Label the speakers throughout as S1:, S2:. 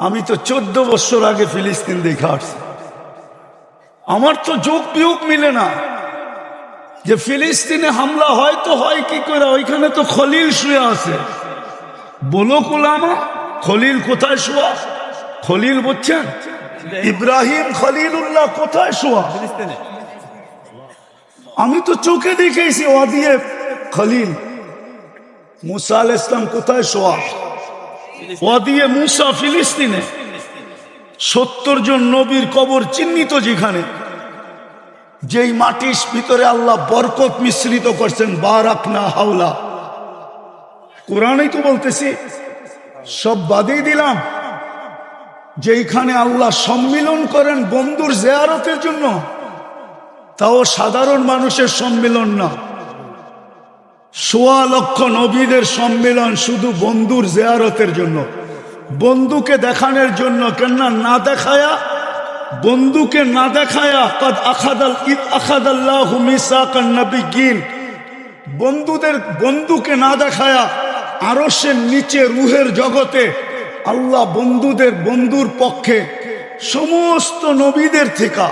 S1: আমি তো চোদ্দ বছর আগে ফিলিস্তিন দেখে আসছি। আমার তো যোগ বিয়োগ মিলে না। যে ফিলিস্তিনে হামলা হয় তো হয় কি করে? ওইখানে তো খলিল শুয়ে আছে। বলো কুলামা খলিল কোথায় শোয়া? খলিল বলছেন ইব্রাহিম খলিলুল্লাহ কোথায় শোয়া? আমি তো চোখে দেখেছি ওয়াদিয়ে খলিল। মুসা আল ইসলাম কোথায় শোয়া? ওয়াদিয়ে মুসা ফিলিস্তিনে সত্তর জন নবীর কবর চিহ্নিত যেখানে, যেই মাটির ভিতরে আল্লাহ বরকত মিশ্রিত করছেন, বারাকনা হাওলা। কোরআনেই তো বলতেছি, সব বাদেই দিলাম, যেইখানে আল্লাহ সম্মিলন করেন বন্ধুর জেয়ারতের জন্য, তাও সাধারণ মানুষের সম্মিলন না। সোয়া লক্ষ নবীদের সম্মেলন শুধু বন্ধুর জেয়ারতের জন্য। বন্ধুকে দেখানোর জন্য কেননা না দেখায়া, বন্ধুকে না দেখায়া আখাদাল ঈদ আখাদাল্লাহ নবিগিন বন্ধুদের, বন্ধুকে না দেখায়া আরসের নিচে রুহের জগতে আল্লাহ বন্ধুদের, বন্ধুর পক্ষে সমস্ত নবীদের থেকে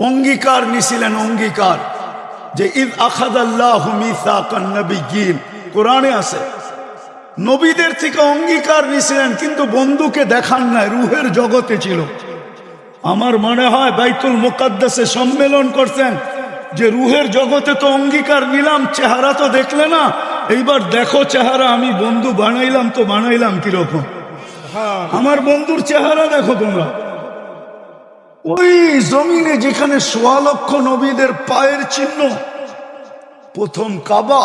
S1: অঙ্গীকার নিছিলেন অঙ্গীকার। যে আখাদাল্লাহ মিসাকান নবিগিন। কোরআনে আছে নবীদের থেকে অঙ্গীকার নিছিলেন কিন্তু বন্ধুকে দেখান নাই রুহের জগতে ছিল। আমার মনে হয় বাইতুল মোকাদ্দাসে সম্মেলন করছেন যে রুহের জগতে তো অঙ্গীকার নিলাম চেহারা তো দেখলে না এইবার দেখো চেহারা আমি বন্ধু বানাইলাম তো বানাইলাম কীরকম? আমার বন্ধুর চেহারা দেখো তোমরা। ওই জমিনে যেখানে সোয়া লক্ষ নবীদের পায়ের চিহ্ন, প্রথম কাবা।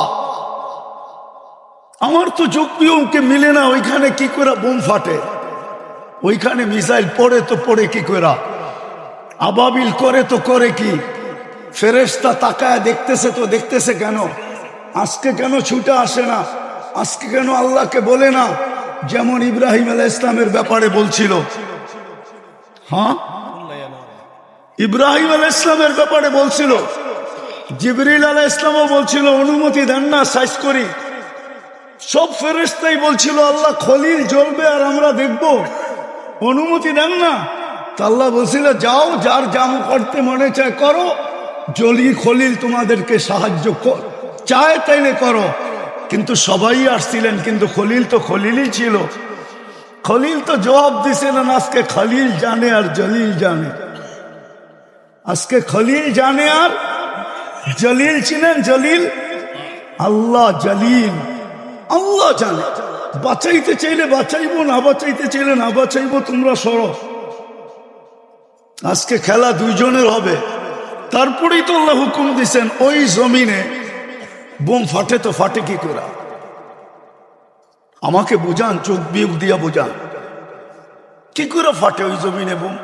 S1: আমার তো যোগ বিয়োগকে মিলে না, ওইখানে কি করে বোম ফাটে? ওইখানে মিসাইল পড়ে তো পড়ে কি করে? আবাবিল করে তো করে কি? ফেরেস্তা তাকায় দেখতেছে তো দেখতেছে কেন? আজকে কেন ছুটে আসে না? আজকে কেন আল্লাহকে বলে না? যেমন ইব্রাহিম আলাহ ইসলামের ব্যাপারে বলছিল। হ্যাঁ? ইব্রাহিম আল ইসলামের ব্যাপারে বলছিল, জিবরিল আলাহ ইসলামও বলছিল, অনুমতি দেন না, সাইজ করি। সব ফেরেস্তাই বলছিল, আল্লাহ খলিল জ্বলবে আর আমরা দেখব। অনুমতি দেন না। আল্লাহ বলছিল, যাও, যার জাম করতে মনে চায় করো, জলি খলিল তোমাদেরকে সাহায্য কর। চায় তাইলে করো। কিন্তু সবাই আসছিলেন, কিন্তু খলিল তো খলিলই ছিল। খলিল তো জবাব দিছিলেন আজকে খলিল জানে আর জলিল জানে। আজকে খলিল জানে আর? জলিল ছিলেন জলিল? আল্লাহ জলিল। আল্লাহ জানে। বাঁচাইতে চাইলে বাঁচাইবো, না বাঁচাইতে চাইলে না বাঁচাইবো, তোমরা সরো। আজকে খেলা দুইজনের হবে। তারপরেই তো আল্লাহ হুকুম দিছেন, ওই জমিনে বোম ফাটে তো ফাটে কি করে? আমাকে বুঝান, চোখ বিয়োগ দিয়া বোঝান। কি করে ফাটে ওই জমিনে বোম?